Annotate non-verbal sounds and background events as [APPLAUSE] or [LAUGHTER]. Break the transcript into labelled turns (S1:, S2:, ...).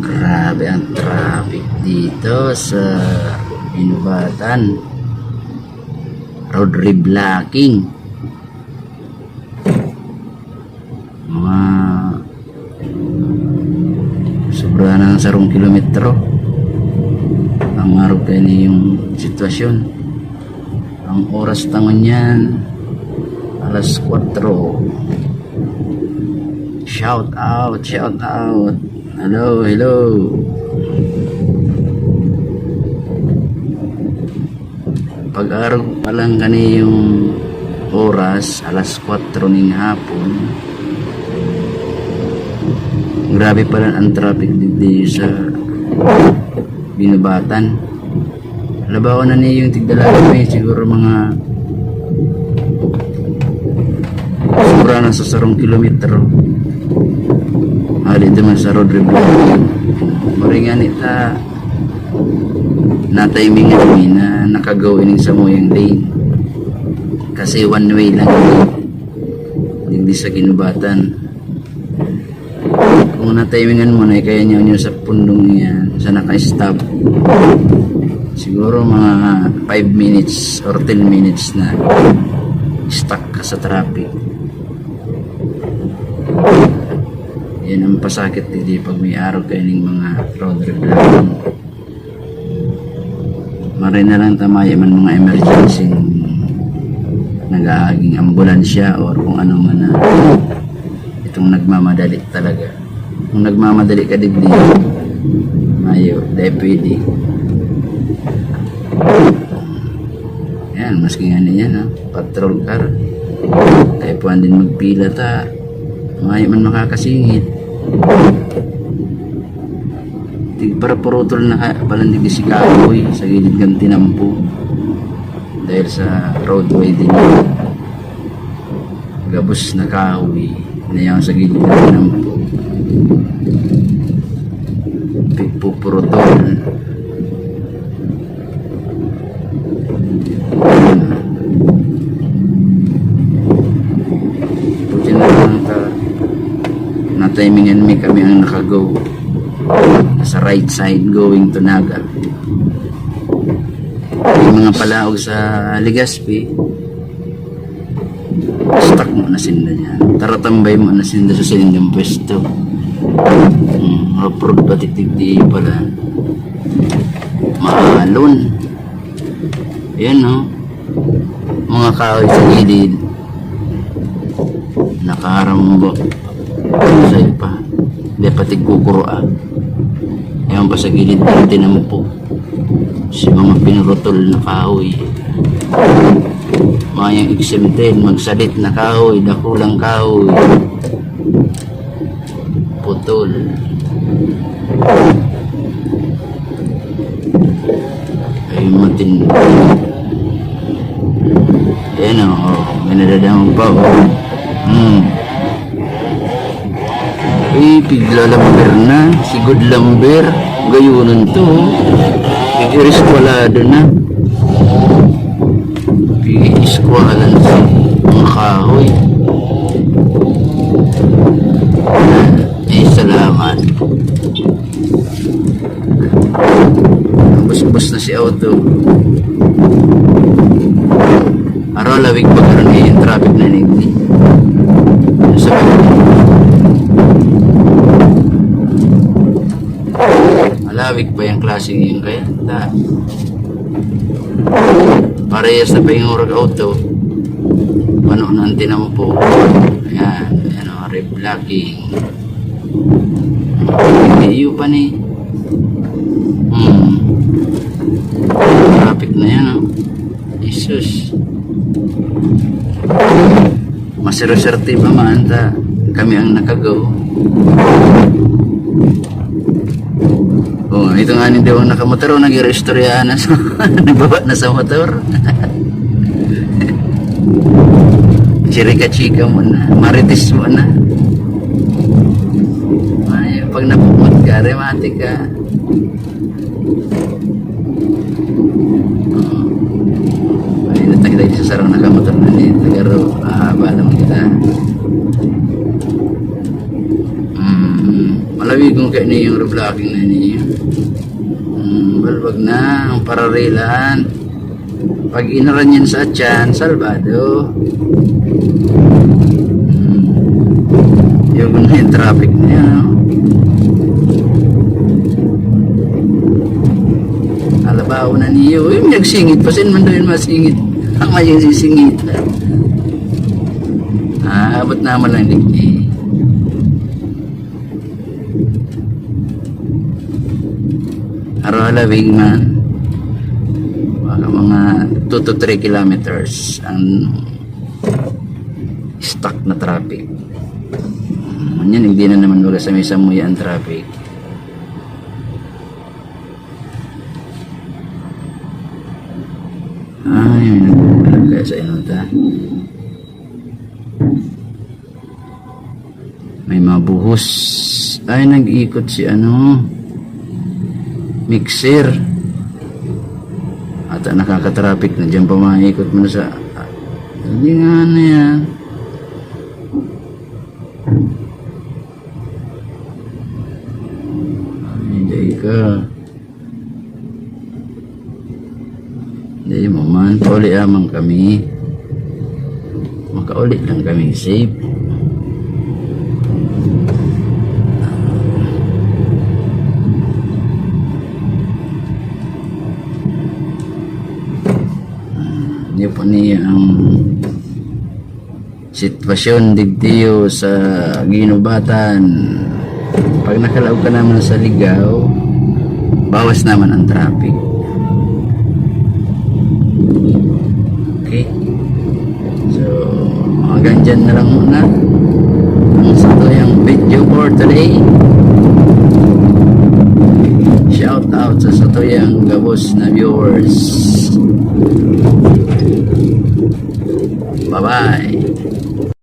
S1: Grabe ang traffic dito sa Inubatan. Road reblocking. Mga sobra ng sarong kilometro. Ang araw kayo yung sitwasyon. Ang oras tangon yan, alas 4. Shout out, shout out. Hello, hello. Pag-araw pa lang kani yung oras, alas 4 ng hapon. Grabe pala ang traffic dito sa binubatan. Labaw na niya yung tigdalaga may siguro mga na sa sarong kilometro. Ali naman sa road reblocking. Maringan ita na timing kami na nakagawin sa moyang lane. Kasi one way lang. Hindi sa kinubatan. Kung na-timingan mo na, eh, kaya nyo sa pundong yan, sa naka-stop. Siguro mga 5 minutes or 10 minutes na stuck ka sa traffic. Yan ang pasakit hindi pag may araw kayo ng mga road reblocking. Maray na lang tamaya man mga emergency nag-aaging ambulansya or kung ano man na itong nagmamadali talaga. Kung nagmamadali ka digdi, mayo, dahil. Yan, maski nga niya, no? patrol car. Tayo po din magpila ta. Mayo man makakasingit. Tig para purutol na ka, palandig si Kahoy sa gilid ng tinampo. Dahil sa roadway din. Gabos na kahoy na yan sa gilid ng tinampo. Pupurutol. Puti na lang ta na timingan mi kami ang nakago sa right side going to Naga. Yung mga palaog sa Legazpi, stuck mo na sinda niya. Taratambay mo na sinda sa silindang pwesto. Hmm, road ba titigdi pala. Maalon. Yan no. Mga kahoy sa gilid. Nakaharambok. Sa'yo pa. Hindi pati kukuro ah. Ewan pa sa gilid ng tinampo. Si mga pinurutol na kahoy. Mga yung exempted, magsalit na kahoy, dakulang kahoy. Putol. Ay matindi. Ayan o, oh, may nadadamang pa o. Hmm. Uy, pigla lamber na. Si Good Lamber. Gayunan to. Pigiriskwalado na. Pigiriswalan si mga kahoy. Eh, salamat. Bus-bus na si auto. Araw lawig pa karon eh, yung traffic na nigni. Sa Malawig pa yung klase yung kaya. Ta. Parehas na pa yung urag auto. Ano na ang tinampo. Ayan. Ano, reblocking. Iyo pa ni. Hmm. Traffic na yan, oh. Jesus. Masero-serte pa man ta. Kami ang nakagaw. Oh, ito nga hindi ako nakamotor, oh, nag-restorya na [LAUGHS] sa, nagbaba na sa motor. [LAUGHS] Chirika chika mo na, marites mo na. Ay, pag napumot ka, rematic ka. Oh. Ay, natagdag sa sarang nakamotor na ni Tagaro, ahaba naman kita. Hmm, malawi kong kayo na yung revlogging na niyo. Balwag na, ang pararilan. Pag inaran yan sa tiyan, salbado. Hmm. Yung na yung traffic na yan. oh. Alabaw na niyo. Uy, nagsingit pa sin man doon masingit. Ang may sisingit. Ah, abot naman lang digdi. Arola man. Baka mga 2 to 3 kilometers ang stuck na traffic. Yan, hindi na naman wala sa may samuya ang traffic. Ay, may sa inuta. May mabuhos. Ay, nag-ikot si ano. Mixer. At nakaka-traffic na dyan pa maikot mo na sa... Hindi nga na yan. Ay, Hindi ka. Hindi mo man. Pauli amang kami. Makaulit lang kami safe. Hindi po niya ang sitwasyon digdiyo sa ginubatan. Pag nakalaw ka naman sa ligaw, bawas naman ang traffic. Okay? So, hanggang dyan na lang muna ang sa yung video for today. Shout out sa Satoyang Gabos na viewers.